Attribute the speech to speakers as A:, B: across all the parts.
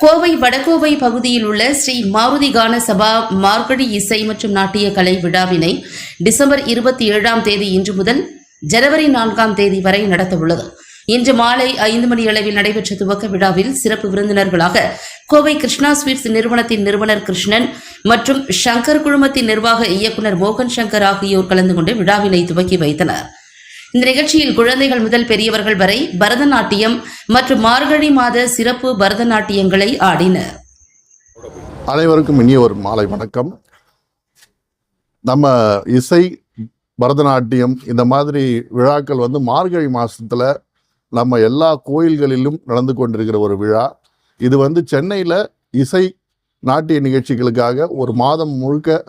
A: கோவை வடகோவை பகுதியில் உள்ள ஸ்ரீ மாருதி கான சபா மார்கழி இசை மற்றும் நாட்டிய கலை விழாவினை டிசம்பர் இருபத்தி ஏழாம் தேதி இன்று முதல் ஜனவரி நான்காம் தேதி வரை நடத்தவுள்ளது. இன்று மாலை ஐந்து மணி அளவில் நடைபெற்ற துவக்க விழாவில் சிறப்பு விருந்தினர்களாக கோவை கிருஷ்ணா ஸ்வீட்ஸ் நிறுவனத்தின் நிறுவனர் கிருஷ்ணன் மற்றும் சங்கர் குழுமத்தின் நிர்வாக இயக்குனர் மோகன் சங்கர் ஆகியோர் கலந்து கொண்டு விழாவினை துவக்கி வைத்தனர். இந்த நிகழ்ச்சியில் குழந்தைகள் முதல் பெரியவர்கள் வரை பரதநாட்டியம் மற்றும் மார்கழி மாத சிறப்பு பரதநாட்டியங்களை ஆடினர்.
B: அனைவருக்கும் இனிய ஒரு மாலை வணக்கம். நம்ம இசை பரதநாட்டியம் இந்த மாதிரி விழாக்கள் வந்து மார்கழி மாசத்துல நம்ம எல்லா கோயில்களிலும் நடந்து கொண்டிருக்கிற ஒரு விழா. இது வந்து சென்னையில் இசை நாட்டிய நிகழ்ச்சிகளுக்காக ஒரு மாதம் முழுக்க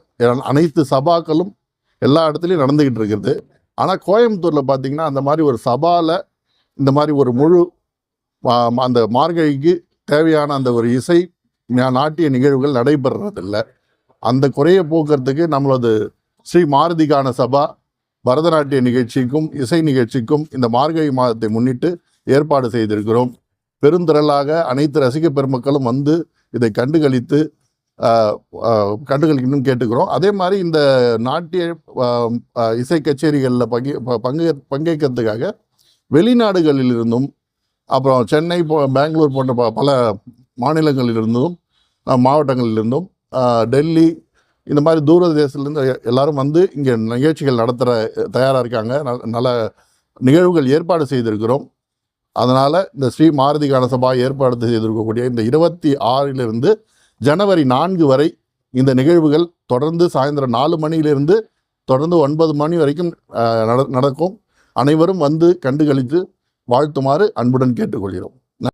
B: அனைத்து சபாக்களும் எல்லா இடத்துலையும் நடந்துக்கிட்டு இருக்குது ஆனால் கோயம்புத்தூரில் பார்த்தீங்கன்னா அந்த மாதிரி ஒரு சபாவில் இந்த மாதிரி ஒரு முழு அந்த மார்கழிக்கு தேவையான அந்த ஒரு இசை நாட்டிய நிகழ்வுகள் நடைபெறதில்லை அந்த குறையை போக்குறதுக்கு நம்மளது ஸ்ரீ மாருதிகான சபா பரதநாட்டிய நிகழ்ச்சிக்கும் இசை நிகழ்ச்சிக்கும் இந்த மார்கழி மாதத்தை முன்னிட்டு ஏற்பாடு செய்திருக்கிறோம். பெருந்திரளாக அனைத்து ரசிக பெருமக்களும் வந்து இதை கண்டுகளித்து ஆஹ், இன்னும் கண்டுகளிக்கணும்னு கேட்டுக்கிறோம். அதே மாதிரி இந்த நாட்டிய இசை கச்சேரிகளில் பங்கே ப- பங்கேற்கிறதுக்காக வெளிநாடுகளிலிருந்தும் அப்புறம் சென்னை போ பெங்களூர் போன்ற ப- பல மாநிலங்களிலிருந்தும் மாவட்டங்களிலிருந்தும் டெல்லி இந்த மாதிரி தூர தேசத்துலேருந்து எல்லாரும் வந்து இங்கே நிகழ்ச்சிகள் நடத்துகிற தயாராக இருக்காங்க. நல் நல்ல நிகழ்வுகள் ஏற்பாடு செய்திருக்கிறோம். அதனால் இந்த ஸ்ரீ மாருதி கணசபா ஏற்பாடு செய்திருக்கக்கூடிய இந்த இருபத்தி ஆறிலிருந்து ஜனவரி நான்கு வரை இந்த நிகழ்வுகள் தொடர்ந்து சாயந்தரம் நாலு மணியிலிருந்து தொடர்ந்து ஒன்பது மணி வரைக்கும் நட நடக்கும். அனைவரும் வந்து கண்டுகளித்து வாழ்த்துமாறு அன்புடன் கேட்டுக்கொள்கிறோம்.